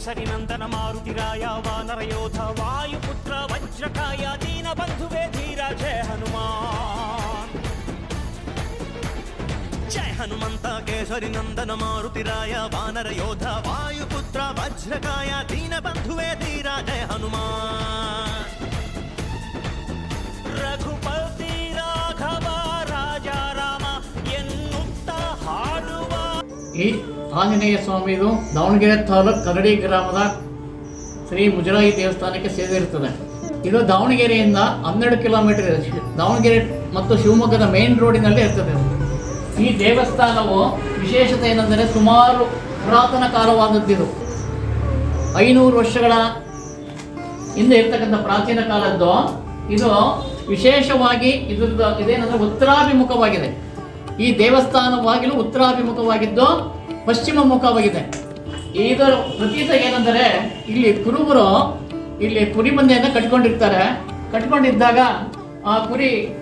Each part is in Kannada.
కేసరినందన మారుతిరాయ వానరయోధ వాయుపుత్ర వజ్రకాయ దీన బంధువే ధీర జయ హనుమా జయ హనుమంత కేసరి నందన మారుతిరాయ వానర యోధ వాయుపుత్ర వజ్రకాయ దీన బంధువే ధీరా జయ హనుమా రఘుపతి రాఘవ రాజారామ ఎన్నుత్త హాడువ ಸ್ವಾಮಿ ಆಂಜನೇಯ ಸ್ವಾಮಿದು ದಾವಣಗೆರೆ ತಾಲೂಕು ಕರಡಿ ಗ್ರಾಮದ ಶ್ರೀ ಮುಜರಾಯಿ ದೇವಸ್ಥಾನಕ್ಕೆ ಸೇರಿರುತ್ತದೆ ಇದು ದಾವಣಗೆರೆಯಿಂದ ಹನ್ನೆರಡು ಕಿಲೋಮೀಟರ್ ಇದೆ. ದಾವಣಗೆರೆ ಮತ್ತು ಶಿವಮೊಗ್ಗದ ಮೇನ್ ರೋಡಿನಲ್ಲಿ ಇರ್ತದೆ ಈ ದೇವಸ್ಥಾನವು ವಿಶೇಷತೆ ಏನೆಂದರೆ ಸುಮಾರು ಪುರಾತನ ಕಾಲವಾದದ್ದಿದು. ಐನೂರು ವರ್ಷಗಳ ಹಿಂದೆ ಇರ್ತಕ್ಕಂಥ ಪ್ರಾಚೀನ ಕಾಲದ್ದು. ಇದು ವಿಶೇಷವಾಗಿ ಇದ್ರದ್ದು ಇದೇನಂದ್ರೆ ಉತ್ತರಾಭಿಮುಖವಾಗಿದೆ. ಈ ದೇವಸ್ಥಾನವಾಗಿಲು ಉತ್ತರಾಭಿಮುಖವಾಗಿದ್ದು ಪಶ್ಚಿಮ ಮುಖವಾಗಿದೆ. ಇದರ ಪ್ರತೀತ ಏನೆಂದರೆ, ಇಲ್ಲಿ ಕುರುಬರು ಇಲ್ಲಿ ಕುರಿ ಮಂದೆಯನ್ನು ಕಟ್ಕೊಂಡಿರ್ತಾರೆ. ಕಟ್ಕೊಂಡಿದ್ದಾಗ ಆ ಕುರಿ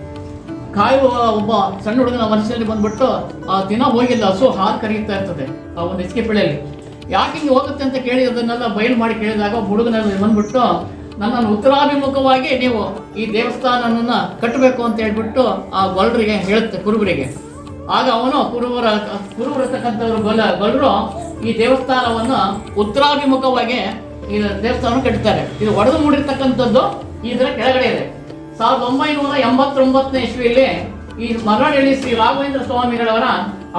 ಕಾಯುವ ಒಬ್ಬ ಸಣ್ಣ ಹುಡುಗನ ಮನಸ್ಸಿನಲ್ಲಿ ಬಂದ್ಬಿಟ್ಟು, ಆ, ದಿನ ಹೋಗಿಲ್ಲ, ಹಸು ಹಾಲು ಕರೀತಾ ಇರ್ತದೆ, ಆ ಒಂದು ಇಸ್ಕೆ ಬೆಳೆಯಲ್ಲಿ ಯಾಕೆ ಹಿಂಗೆ ಹೋಗುತ್ತೆ ಅಂತ ಕೇಳಿ ಅದನ್ನೆಲ್ಲ ಬಯಲು ಮಾಡಿ ಕೇಳಿದಾಗ ಹುಡುಗನ ಬಂದ್ಬಿಟ್ಟು, ನನ್ನನ್ನು ಉತ್ತರಾಭಿಮುಖವಾಗಿ ನೀವು ಈ ದೇವಸ್ಥಾನವನ್ನು ಕಟ್ಟಬೇಕು ಅಂತ ಹೇಳ್ಬಿಟ್ಟು ಆ ಗೊಲ್ರಿಗೆ ಹೇಳುತ್ತೆ, ಕುರುಬರಿಗೆ. ಆಗ ಅವನು ಕುರುಬರ ಕುರುಬರು ಬಲ, ಬಲರು ಈ ದೇವಸ್ಥಾನವನ್ನು ಉತ್ತರಾಭಿಮುಖವಾಗಿ ಈ ದೇವಸ್ಥಾನ ಕಟ್ತಾರೆ ಇದು ಒಡೆದು ಮೂಡಿರ್ತಕ್ಕಂಥದ್ದು ಇದರ ಕೆಳಗಡೆ ಇದೆ. ಸಾವಿರದ ಒಂಬೈನೂರ ಎಂಬತ್ತೊಂಬತ್ತನೇ ಇಸ್ವಿಯಲ್ಲಿ ಈ ಮರಳಿ ಶ್ರೀ ರಾಘವೇಂದ್ರ ಸ್ವಾಮಿಗಳವರ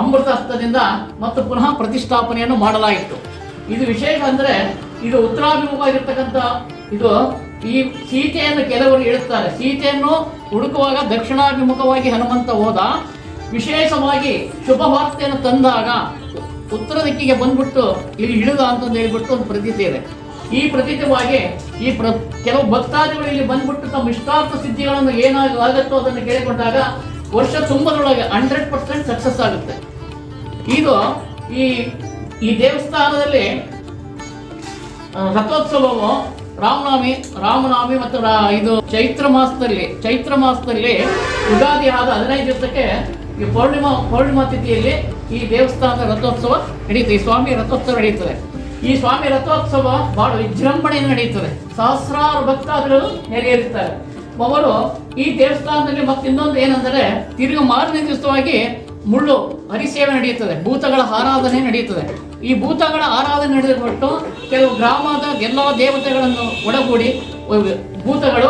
ಅಮೃತ ಹಸ್ತದಿಂದ ಮತ್ತು ಪುನಃ ಪ್ರತಿಷ್ಠಾಪನೆಯನ್ನು ಮಾಡಲಾಯಿತು. ಇದು ವಿಶೇಷ ಅಂದ್ರೆ ಇದು ಉತ್ತರಾಭಿಮುಖವಾಗಿರ್ತಕ್ಕಂಥ ಇದು ಈ ಸೀತೆಯನ್ನು ಕೆಲವರು ಹೇಳುತ್ತಾರೆ ಸೀತೆಯನ್ನು ಹುಡುಕುವಾಗ ದಕ್ಷಿಣಾಭಿಮುಖವಾಗಿ ಹನುಮಂತ ಹೋದ ವಿಶೇಷವಾಗಿ ಶುಭ ವಾರ್ತೆಯನ್ನು ತಂದಾಗ ಉತ್ತರ ದಿಕ್ಕಿಗೆ ಬಂದ್ಬಿಟ್ಟು ಇಲ್ಲಿ ಇಳಿದ ಅಂತಂದು ಹೇಳ್ಬಿಟ್ಟು ಒಂದು ಪ್ರತೀತಿ ಇದೆ. ಈ ಪ್ರತೀತವಾಗಿ ಈ ಪ್ರ ಕೆಲವು ಭಕ್ತಾದಿಗಳು ಇಲ್ಲಿ ಬಂದ್ಬಿಟ್ಟು ತಮ್ಮ ಇಷ್ಟಾರ್ಥ ಸಿದ್ಧಿಗಳನ್ನು ಏನಾಗ ಆಗತ್ತೋ ಅದನ್ನು ಕೇಳಿಕೊಂಡಾಗ ವರ್ಷ ತುಂಬದೊಳಗೆ ಹಂಡ್ರೆಡ್ ಪರ್ಸೆಂಟ್ ಸಕ್ಸಸ್ ಆಗುತ್ತೆ. ಇದು ಈ ಈ ದೇವಸ್ಥಾನದಲ್ಲಿ ರಥೋತ್ಸವವು ರಾಮನವಮಿ ರಾಮನವಮಿ ಮತ್ತು ಇದು ಚೈತ್ರ ಮಾಸದಲ್ಲಿ ಚೈತ್ರ ಮಾಸದಲ್ಲಿ ಯುಗಾದಿ ಆದ ಹದಿನೈದು ದಿವಸಕ್ಕೆ ಈ ಪೌರ್ಣಿಮಾ ಪೌರ್ಣಿಮಾ ತಿಥಿಯಲ್ಲಿ ಈ ದೇವಸ್ಥಾನದ ರಥೋತ್ಸವ ನಡೀತದೆ, ಈ ಸ್ವಾಮಿ ರಥೋತ್ಸವ ನಡೆಯುತ್ತದೆ ಈ ಸ್ವಾಮಿ ರಥೋತ್ಸವ ಬಹಳ ವಿಜೃಂಭಣೆಯಿಂದ ನಡೆಯುತ್ತದೆ ಸಹಸ್ರಾರು ಭಕ್ತಾದಿಗಳು ನೆರೆಯೇರುತ್ತಾರೆ. ಅವರು ಈ ದೇವಸ್ಥಾನದಲ್ಲಿ ಮತ್ತೆ ಇನ್ನೊಂದು ಏನೆಂದರೆ, ತಿರುಗಿ ಮಾರನೇ ದಿವಸವಾಗಿ ಮುಳ್ಳು ಹರಿಸೇವೆ ನಡೆಯುತ್ತದೆ, ಭೂತಗಳ ಆರಾಧನೆ ನಡೆಯುತ್ತದೆ. ಈ ಭೂತಗಳ ಆರಾಧನೆ ನಡೆದುಬಿಟ್ಟು ಕೆಲವು ಗ್ರಾಮದ ಎಲ್ಲ ದೇವತೆಗಳನ್ನು ಒಳಗೂಡಿ ಭೂತಗಳು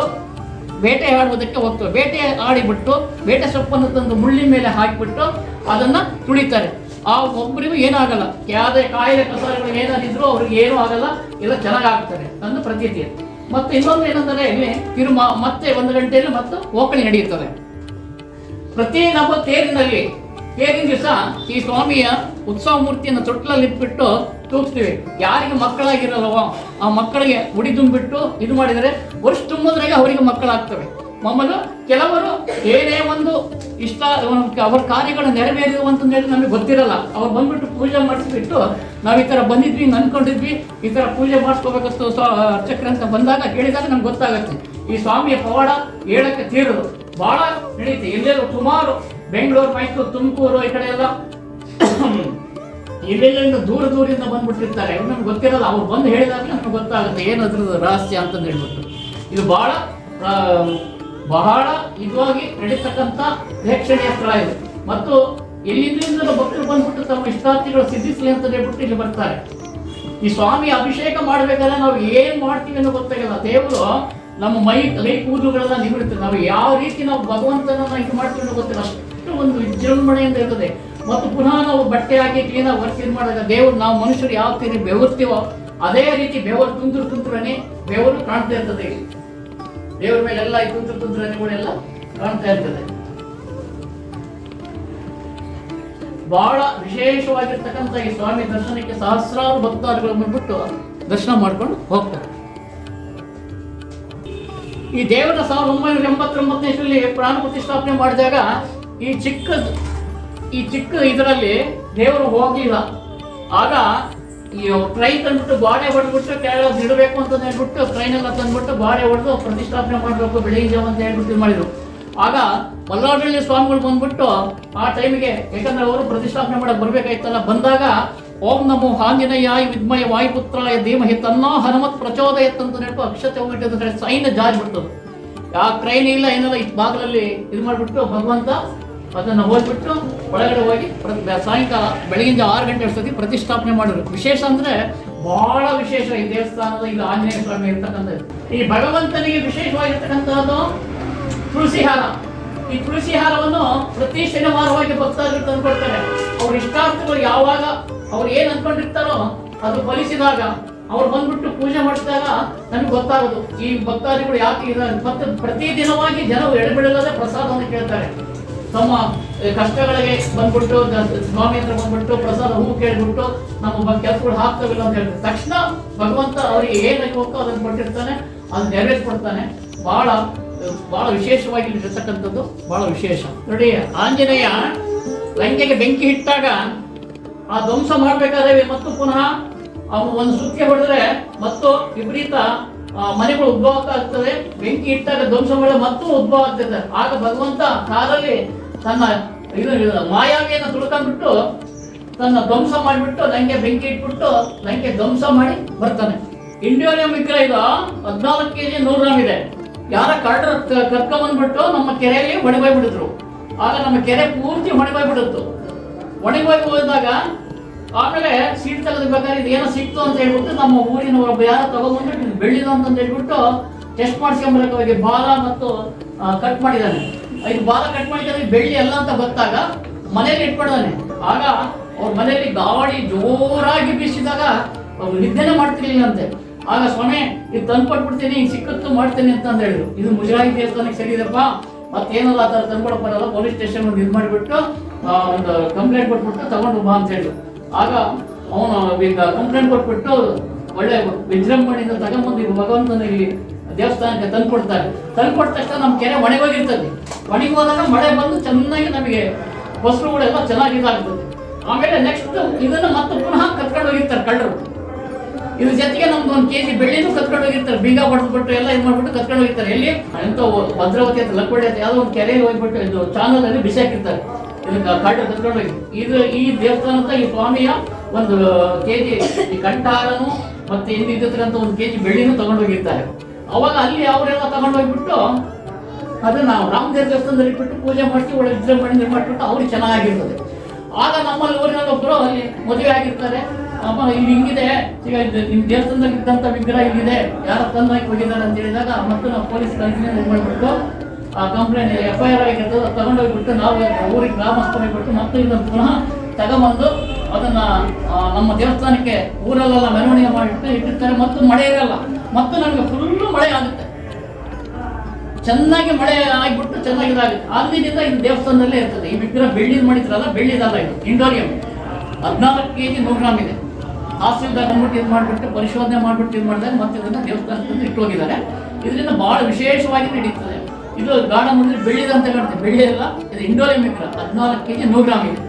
ಬೇಟೆ ಆಡುವುದಕ್ಕೆ ಹೋಗ್ತವೆ ಬೇಟೆ ಆಡಿಬಿಟ್ಟು, ಬೇಟೆ ಸೊಪ್ಪನ್ನು ತಂದು ಮುಳ್ಳಿನ ಮೇಲೆ ಹಾಕಿಬಿಟ್ಟು ಅದನ್ನು ತುಳಿತಾರೆ. ಆ ಒಬ್ಬರಿಗೂ ಏನಾಗಲ್ಲ. ಯಾವುದೇ ಕಾಯಿಲೆ ಕಸಾಲೆಗಳು ಏನಾದಿದ್ರು ಅವ್ರಿಗೆ ಏನೂ ಆಗಲ್ಲ. ಎಲ್ಲ ಚೆನ್ನಾಗಾಗ್ತಾರೆ ನನ್ನ ಪ್ರತೀತಿ. ಮತ್ತು ಇನ್ನೊಂದು ಏನಂದರೆ, ಇಲ್ಲಿ ತಿರುಮ, ಮತ್ತೆ ಒಂದು ಗಂಟೆಯಲ್ಲಿ ಮತ್ತು ಓಕಳಿ ನಡೆಯುತ್ತದೆ. ಪ್ರತಿ ನಮ್ಮ ತೇರಿನಲ್ಲಿ ತೇರಿನ ದಿವಸ ಈ ಸ್ವಾಮಿಯ ಉತ್ಸವ ಮೂರ್ತಿಯನ್ನು ತೊಟ್ಲಲ್ಲಿ ಇಟ್ಬಿಟ್ಟು ತೂಗಿಸ್ತೀವಿ ಯಾರಿಗೆ ಮಕ್ಕಳಾಗಿರಲ್ಲವೋ ಆ ಮಕ್ಕಳಿಗೆ ಉಡಿ ತುಂಬಿಟ್ಟು ಇದು ಮಾಡಿದರೆ ವರ್ಷ ತುಂಬೋದ್ರಾಗೆ ಅವರಿಗೆ ಮಕ್ಕಳಾಗ್ತವೆ. ಮಮ್ಮಲು ಕೆಲವರು ಏನೇ ಒಂದು ಇಷ್ಟ ಅವ್ರ ಕಾರ್ಯಗಳು ನೆರವೇರಿದವು ಅಂತಂದೇಳಿ ನಮಗೆ ಗೊತ್ತಿರಲ್ಲ. ಅವ್ರು ಬಂದ್ಬಿಟ್ಟು ಪೂಜೆ ಮಾಡಿಸ್ಬಿಟ್ಟು ನಾವು ಈ ಥರ ಬಂದಿದ್ವಿ ಅಂದ್ಕೊಂಡಿದ್ವಿ ಈ ಥರ ಪೂಜೆ ಮಾಡಿಸ್ಕೋಬೇಕಷ್ಟು ಅರ್ಚಕ್ರ ಅಂತ ಬಂದಾಗ ಕೇಳಿದಾಗ ನಮ್ಗೆ ಗೊತ್ತಾಗುತ್ತೆ. ಈ ಸ್ವಾಮಿಯ ಪವಾಡ ಹೇಳಕ್ಕೆ ತೀರದು. ಭಾಳ ನಡೀತಿ. ಎಲ್ಲೆಲ್ಲೂ ಸುಮಾರು ಬೆಂಗಳೂರು, ಮೈಸೂರು, ತುಮಕೂರು, ಈ ಕಡೆ ಎಲ್ಲ. ಎಲ್ಲೆಲ್ಲಿಂದ ದೂರ ದೂರದಿಂದ ಬಂದ್ಬಿಟ್ಟಿರ್ತಾರೆ. ನಮ್ಗೆ ಗೊತ್ತಿರಲ್ಲ, ಅವ್ರು ಬಂದು ಹೇಳಿದಾಗ ನಮ್ಗೆ ಗೊತ್ತಾಗುತ್ತೆ ಏನು ರಹಸ್ಯ ಅಂತ ಹೇಳ್ಬಿಟ್ಟು. ಇದು ಬಹಳ ಬಹಳ ಇದಾಗಿ ನಡೀತಕ್ಕಂಥ ಪ್ರೇಕ್ಷಣೀಯ ಸ್ಥಳ ಇದು. ಮತ್ತು ಎಲ್ಲಿಂದ ಭಕ್ತರು ಬಂದ್ಬಿಟ್ಟು ತಮ್ಮ ಇಷ್ಟಾರ್ಥಿಗಳು ಸಿದ್ಧಿಸಲಿ ಅಂತ ಹೇಳ್ಬಿಟ್ಟು ಇಲ್ಲಿ ಬರ್ತಾರೆ. ಈ ಸ್ವಾಮಿ ಅಭಿಷೇಕ ಮಾಡ್ಬೇಕಾದ್ರೆ ನಾವು ಏನ್ ಮಾಡ್ತೀವಿ ಅನ್ನೋ ಗೊತ್ತಾಗಲ್ಲ. ದೇವರು ನಮ್ಮ ಮೈ ಕೈ ಕೂದಲುಗಳೆಲ್ಲ ನಿಬಿಡ್ತಾರೆ ನಾವು ಯಾವ ರೀತಿ ನಾವು ಭಗವಂತನ ಇದು ಮಾಡ್ತೀವಿ ಅನ್ನೋ ಗೊತ್ತಿಲ್ಲ ಅಷ್ಟು. ಒಂದು ವಿಜೃಂಭಣೆಯಿಂದ ಇರ್ತದೆ. ಮತ್ತು ಪುನಃ ನಾವು ಬಟ್ಟೆ ಹಾಕಿ ಕ್ಲೀನಾಗಿ ವರ್ಕ್ ಇದು ಮಾಡಿದಾಗ ದೇವರು ನಾವು ಮನುಷ್ಯರು ಯಾವ ರೀತಿ ಬೆವರ್ತೀವೋ ಅದೇ ರೀತಿ ಬೆವರು ತುಂತುರು ತುಂತುರನೆ ಬೆವರು ಕಾಣ್ತಾ ಇರ್ತದೆ. ದೇವರ ಮೇಲೆ ಎಲ್ಲ ಈ ತುಂತುರು ತುಂತುರನೆಗಳೆಲ್ಲ ಕಾಣ್ತಾ ಇರ್ತದೆ. ಬಹಳ ವಿಶೇಷವಾಗಿರ್ತಕ್ಕಂಥ ಈ ಸ್ವಾಮಿ ದರ್ಶನಕ್ಕೆ ಸಹಸ್ರಾರು ಭಕ್ತಾದಿಗಳು ಬಂದ್ಬಿಟ್ಟು ದರ್ಶನ ಮಾಡ್ಕೊಂಡು ಹೋಗ್ತಾರೆ. ಈ ದೇವರ ಸಾವಿರದ ಒಂಬೈನೂರ ಎಂಬತ್ತೊಂಬತ್ತನೇ ಪ್ರಾಣ ಪ್ರತಿಷ್ಠಾಪನೆ ಮಾಡಿದಾಗ ಈ ಚಿಕ್ಕ ಈ ಚಿಕ್ಕ ಇದರಲ್ಲಿ ದೇವರು ಹೋಗಿಲ್ಲ. ಆಗ ಈ ಟ್ರೈನ್ ತಂದ್ಬಿಟ್ಟು ಬಾಳೆ ಹೊಡೆದ್ಬಿಟ್ಟು ಕೆಳಗೆ ಇಡಬೇಕು ಅಂತ ಹೇಳ್ಬಿಟ್ಟು ಟ್ರೈನ್ ಎಲ್ಲ ತಂದ್ಬಿಟ್ಟು ಬಾಳೆ ಹೊಡೆದು ಪ್ರತಿಷ್ಠಾಪನೆ ಮಾಡಬೇಕು, ಬೆಳಿ ಜಾವ ಅಂತ ಹೇಳ್ಬಿಟ್ಟು ಇದು ಮಾಡಿದ್ರು. ಆಗ ಮಲ್ಲಾಡಳ್ಳಿ ಸ್ವಾಮಿಗಳು ಬಂದ್ಬಿಟ್ಟು ಆ ಟೈಮಿಗೆ ಯಾಕಂದ್ರೆ ಅವರು ಪ್ರತಿಷ್ಠಾಪನೆ ಮಾಡಕ್ಕೆ ಬರ್ಬೇಕಾಯ್ತಲ್ಲ, ಬಂದಾಗ ಓಂ ನಮೋ ಹಾಂಗಿನಯ್ಯ ವಿದ್ಮಯ ವಾಯುಪುತ್ರಾಯ ಧೀಮಹಿ ತನ್ನೋ ಹನುಮತ್ ಪ್ರಚೋದಯ ಅಂತ ಹೇಳ್ಬಿಟ್ಟು ಅಕ್ಷತೆ ಹೋಗ್ಬಿಟ್ಟಿದ್ರೆ ಸೈನ್ ಜಾರಿ ಬಿಡ್ತದೆ. ಯಾವ ಕ್ರೈನ್ ಇಲ್ಲ, ಏನಿಲ್ಲ ಈ ಭಾಗದಲ್ಲಿ ಇದು ಮಾಡಿಬಿಟ್ಟು ಭಗವಂತ ಅದನ್ನು ಹೋಗ್ಬಿಟ್ಟು ಒಳಗಡೆ ಹೋಗಿ ಸಾಯಂಕಾಲ ಬೆಳಗಿಂದ ಆರು ಗಂಟೆ ಅಷ್ಟೊತ್ತಿಗೆ ಪ್ರತಿಷ್ಠಾಪನೆ ಮಾಡಿದ್ರು ವಿಶೇಷ ಅಂದರೆ ಬಹಳ ವಿಶೇಷ ಈ ದೇವಸ್ಥಾನದ ಇಲ್ಲಿ ಆಂಜನೇಯ ಸ್ವಾಮಿ ಇರ್ತಕ್ಕಂಥದ್ದು. ಈ ಭಗವಂತನಿಗೆ ವಿಶೇಷವಾಗಿರ್ತಕ್ಕಂಥದ್ದು ತುಳಸಿಹಾರ ಈ ತುಳಸಿಹಾರವನ್ನು ಪ್ರತಿ ಶನಿವಾರವಾಗಿ ಭಕ್ತಾದಿಗಳು ತಂದುಕೊಡ್ತಾರೆ ಅವ್ರ ಇಷ್ಟಾರ್ಥಗಳು ಯಾವಾಗ ಅವ್ರು ಏನು ಅನ್ಕೊಂಡಿರ್ತಾರೋ ಅದು ಫಲಿಸಿದಾಗ ಅವ್ರು ಬಂದ್ಬಿಟ್ಟು ಪೂಜೆ ಮಾಡಿಸಿದಾಗ ನಮ್ಗೆ ಗೊತ್ತಾಗೋದು. ಈ ಭಕ್ತಾದಿಗಳು ಯಾಕೆ ಇದ್ದಾರೆ? ಮತ್ತೆ ಪ್ರತಿ ದಿನವಾಗಿ ಜನರು ಎಡಬಿಡಲ್ಲದೆ ಪ್ರಸಾದವನ್ನು ಕೇಳ್ತಾರೆ. ತಮ್ಮ ಕಷ್ಟಗಳಿಗೆ ಬಂದ್ಬಿಟ್ಟು ಸ್ವಾಮಿ ಹತ್ರ ಬಂದ್ಬಿಟ್ಟು, ಪ್ರಸಾದ ಹೂ ಕೇಳ್ಬಿಟ್ಟು, ನಮ್ಮ ಕೆಲಸಗಳು ಹಾಕ್ತವಿಲ್ಲ ಅಂತ ಹೇಳ್ತಾರೆ. ತಕ್ಷಣ ಭಗವಂತ ಅವರಿಗೆ ಏನಾಗಿ ಹೋಗ್ತೋ ಅದನ್ನು ಕೊಟ್ಟಿರ್ತಾನೆ, ಅದನ್ನ ನೆರವೇರಿಸ್ಕೊಡ್ತಾನೆ ಬಹಳ ಬಹಳ ವಿಶೇಷವಾಗಿ ಇರ್ತಕ್ಕಂಥದ್ದು ಬಹಳ ವಿಶೇಷ. ನೋಡಿ, ಆಂಜನೇಯ ಲಂಕೆಗೆ ಬೆಂಕಿ ಇಟ್ಟಾಗ ಆ ಧ್ವಂಸ ಮಾಡ್ಬೇಕಾದ್ರೆ ಮತ್ತು ಪುನಃ ಅವನು ಒಂದು ಸುತ್ತಿಗೆ ಹೊಡೆದ್ರೆ ಮತ್ತು ವಿಪರೀತ ಮನೆಗಳು ಉದ್ಭವ ಆಗ್ತದೆ. ಬೆಂಕಿ ಇಟ್ಟಾಗ ಧ್ವಂಸ ಮಾಡಿದ್ರೆ ಮತ್ತು ಉದ್ಭವ ಆಗ್ತದೆ. ಆಗ ಭಗವಂತ ಕಾರಲ್ಲಿ ತನ್ನ ಇದು ಮಾಯಾವಿಯನ್ನು ತುಳ್ಕೊಂಡ್ಬಿಟ್ಟು ತನ್ನ ಧ್ವಂಸ ಮಾಡಿಬಿಟ್ಟು ಲಂಕೆ ಬೆಂಕಿ ಇಟ್ಬಿಟ್ಟು ಲಂಕೆ ಧ್ವಂಸ ಮಾಡಿ ಬರ್ತಾನೆ. ಇಂಡಿಯೋನಿಯಂ ವಿಗ್ರಹ ಇದು ಹದಿನಾಲ್ಕು ಕೆ ಜಿ ನೂರು ಗ್ರಾಮ್ ಇದೆ. ಯಾರ ಕಾರ್ಡರ್ ಕರ್ಕೊಂಬಂದ್ಬಿಟ್ಟು ನಮ್ಮ ಕೆರೆಯಲ್ಲಿ ಹೊಡೆಬೋಗ್ಬಿಟ್ಟಿದ್ರು ಆಗ ನಮ್ಮ ಕೆರೆ ಪೂರ್ತಿ ಒಣಗೋಯ್ ಬಿಡುತ್ತು ಒಣಗೋಯ್ ಹೋದಾಗ ಆಮೇಲೆ ಸೀಟ್ ತೆಗೆದ್ಬೇಕಾದ್ರೆ ಇದು ಸಿಕ್ತು ಅಂತ ಹೇಳ್ಬಿಟ್ಟು ನಮ್ಮ ಊರಿನ ಒಬ್ಬ ಯಾರೋ ತಗೊಂಡ್ಬಂದ್ಬಿಟ್ಟು ಬೆಳ್ಳಿದ ಬೆಳ್ಳಿದು ಅಂತ ಹೇಳ್ಬಿಟ್ಟು ಟೆಸ್ಟ್ ಮಾಡಿಸ್ಕೊಂಬರಕ್ಕೆ ಹೋಗಿ ಬಾಲ ಮತ್ತು ಕಟ್ ಮಾಡಿದ್ದಾನೆ. ಇದು ಬಾಲ ಕಟ್ ಮಾಡಿದ್ರೆ ಬೆಳ್ಳಿ ಅಲ್ಲ ಅಂತ ಗೊತ್ತಾಗ ಮನೇಲಿ ಇಟ್ಕೊಡೋನೆ ಆಗ ಅವ್ರ ಮನೆಯಲ್ಲಿ ಗಾಳಿ ಜೋರಾಗಿ ಬೀಸಿದಾಗ ಅವ್ರು ನಿದ್ದೆನೆ ಮಾಡ್ತಿರ್ಲಿಲ್ಲಂತೆ. ಆಗ ಸ್ವಾಮಿ, ಇದು ತಂದು ಕೊಟ್ಬಿಡ್ತೀನಿ ಈಗ ಸಿಕ್ಕತ್ತು ಮಾಡ್ತೇನೆ ಅಂತ ಹೇಳಿದ್ರು. ಇದು ಮುಜರಾಯಿ ದೇವಸ್ಥಾನಕ್ಕೆ ಸರಿದಪ್ಪ ಮತ್ತೇನಲ್ಲ ಆ ಥರ ತಂದ್ಕೊಡಪ್ಪ ಬರಲ್ಲ, ಪೊಲೀಸ್ ಸ್ಟೇಷನ್ ಒಂದು ಇದು ಮಾಡಿಬಿಟ್ಟು ಒಂದು ಕಂಪ್ಲೇಂಟ್ ಕೊಟ್ಬಿಟ್ಟು ತಗೊಂಡು ಬಾ ಅಂತ ಹೇಳಿದ್ರು. ಆಗ ಅವನು ಈಗ ಕಂಪ್ಲೇಂಟ್ ಕೊಟ್ಬಿಟ್ಟು ಒಳ್ಳೆ ವಿಜೃಂಭಣೆಯಿಂದ ತಗೊಂಬಂದು ಭಗವಂತನ ಇಲ್ಲಿ ದೇವಸ್ಥಾನಕ್ಕೆ ತಂದು ಕೊಡ್ತಾರೆ. ತಂದು ಕೊಟ್ಟ ತಕ್ಷಣ ನಮ್ಮ ಕೆರೆ ಒಣಗೋಗಿರ್ತದೆ ಒಣಗಿ ಹೋದಾಗ ಮಳೆ ಬಂದು ಚೆನ್ನಾಗಿ ನಮಗೆ ಫಸಲುಗಳೆಲ್ಲ ಚೆನ್ನಾಗಿ ಇದಾಗ್ತದೆ. ಆಮೇಲೆ ನೆಕ್ಸ್ಟ್ ಇದನ್ನ ಮತ್ತೆ ಪುನಃ ಕತ್ಕೊಂಡು ಹೋಗಿರ್ತಾರೆ ಕಳ್ಳರು. ಇದ್ರ ಜೊತೆಗೆ ನಮ್ದು ಒಂದು ಕೆಜಿ ಬೆಳ್ಳಿನೂ ಕತ್ಕೊಂಡು ಹೋಗಿರ್ತಾರೆ. ಬೀಗ ಹೊಡೆದ್ಬಿಟ್ಟು ಎಲ್ಲ ಇದು ಮಾಡ್ಬಿಟ್ಟು ಕತ್ಕೊಂಡು ಹೋಗಿರ್ತಾರೆ. ಎಲ್ಲಿ? ಎಂತ ಭದ್ರಾವತಿ ಅಂತ ಲಕ್ಕೋಡಿ ಅಂತ ಯಾವುದೋ ಒಂದು ಕೆರೆಯಲ್ಲಿ ಹೋಗ್ಬಿಟ್ಟು ಇದು ಚಾನಲಲ್ಲಿ ಬಿಸಾಕಿರ್ತಾರೆ ಇದಕ್ಕೆ ಕಳ್ಳ ಕತ್ಕೊಂಡು ಹೋಗಿ. ಇದು ಈ ದೇವಸ್ಥಾನದ ಈ ಸ್ವಾಮಿಯ ಒಂದು ಕೆಜಿ ಈ ಕಂಠಾರನು ಮತ್ತೆ ಒಂದು ಒಂದು ಕೆಜಿ ಬೆಳ್ಳಿನೂ ತಗೊಂಡು ಹೋಗಿರ್ತಾರೆ. ಅವಾಗ ಅಲ್ಲಿ ಅವರೆಲ್ಲ ತಗೊಂಡು ಹೋಗ್ಬಿಟ್ಟು ನಾವು ರಾಮದೇವ್ ದೇವಸ್ಥಾನದಲ್ಲಿ ಇಟ್ಬಿಟ್ಟು ಪೂಜೆ ಮಾಡಿಸಿ ಒಳ್ಳೆ ವಿಜೃಂಭಣೆ ಮಾಡಿಬಿಟ್ಟು ಅವ್ರಿಗೆ ಚೆನ್ನಾಗಿರ್ತದೆ ಆಗ ನಮ್ಮಲ್ಲಿ ಊರಿನಲ್ಲಿ ಒಬ್ಬರು ಅಲ್ಲಿ ಮದುವೆ ಆಗಿರ್ತಾರೆ. ಅಮ್ಮ, ಇಲ್ಲಿ ಹಿಂಗಿದೆ. ಈಗ ನಿಮ್ಮ ದೇವಸ್ಥಾನದಲ್ಲಿ ಇದ್ದಂಥ ವಿಗ್ರಹ ಇಲ್ಲಿದೆ. ಯಾರ ತಂದಾಗಿ ಹೋಗಿದ್ದಾರೆ ಅಂತ ಹೇಳಿದಾಗ ಮತ್ತು ನಾವು ಪೊಲೀಸ್ ಕಂಪ್ಲೇಂಟ್ ಮಾಡಿಬಿಟ್ಟು ಆ ಕಂಪ್ಲೇಂಟ್ ಎಫ್ ಐ ಆರ್ ಆಗಿರ್ತದೆ ಅದು ತಗೊಂಡೋಗ್ಬಿಟ್ಟು ನಾವು ಊರಿಗೆ ಗ್ರಾಮಸ್ಥರಿಗೆ ಬಿಟ್ಟು ಮತ್ತೆ ಇದನ್ನು ಪುನಃ ತಗೊಂಬಂದು ಅದನ್ನ ನಮ್ಮ ದೇವಸ್ಥಾನಕ್ಕೆ ಊರಲ್ಲೆಲ್ಲ ಮೆರವಣಿಗೆ ಮಾಡಿಬಿಟ್ಟು ಇಟ್ಟಿರ್ತಾರೆ. ಮತ್ತು ಮಳೆ ಇರಲ್ಲ. ಮತ್ತು ನನಗೆ ಫುಲ್ಲು ಮಳೆ ಆಗುತ್ತೆ. ಚೆನ್ನಾಗಿ ಮಳೆ ಆಗಿಬಿಟ್ಟು ಚೆನ್ನಾಗಿ ಇದಾಗುತ್ತೆ. ಈ ಇದು ದೇವಸ್ಥಾನದಲ್ಲೇ ಇರ್ತದೆ. ಈ ವಿಗ್ರಹ ಬೆಳ್ಳಿದ್ ಮಾಡಿದ್ರಲ್ಲ ಬೆಳ್ಳಿದಲ್ಲ ಇದು ಇಂಡೋರಿಯಂ ಹದಿನಾಲ್ಕು ಕೆ ಜಿ ನೂರು ಗ್ರಾಮ್ ಇದೆ. ತಹಸೀಲ್ದಾರ್ ಅಂದ್ಬಿಟ್ಟು ಇದು ಮಾಡಿಬಿಟ್ಟು, ಪರಿಶೋಧನೆ ಮಾಡಿಬಿಟ್ಟು ಇದು ಮಾಡಿದಾಗ ಮತ್ತೆ ಇದನ್ನ ದೇವಸ್ಥಾನಕ್ಕೆ ಇಟ್ಟು ಹೋಗಿದ್ದಾರೆ. ಇದರಿಂದ ಬಹಳ ವಿಶೇಷವಾಗಿ ನಡೀತದೆ. ಇದು ಗಾರ್ಡನ್ ಮುಂದೆ ಬೆಳ್ಳಿದಂತ ಕಾಣುತ್ತೆ ಬೆಳ್ಳಿ ಅಲ್ಲ ಇದು ಇಂಡೋರಿಯಂ ವಿಗ್ರಹ. ಹದಿನಾಲ್ಕು ಕೆ ಜಿ ನೂರು ಗ್ರಾಮ್ ಇದೆ.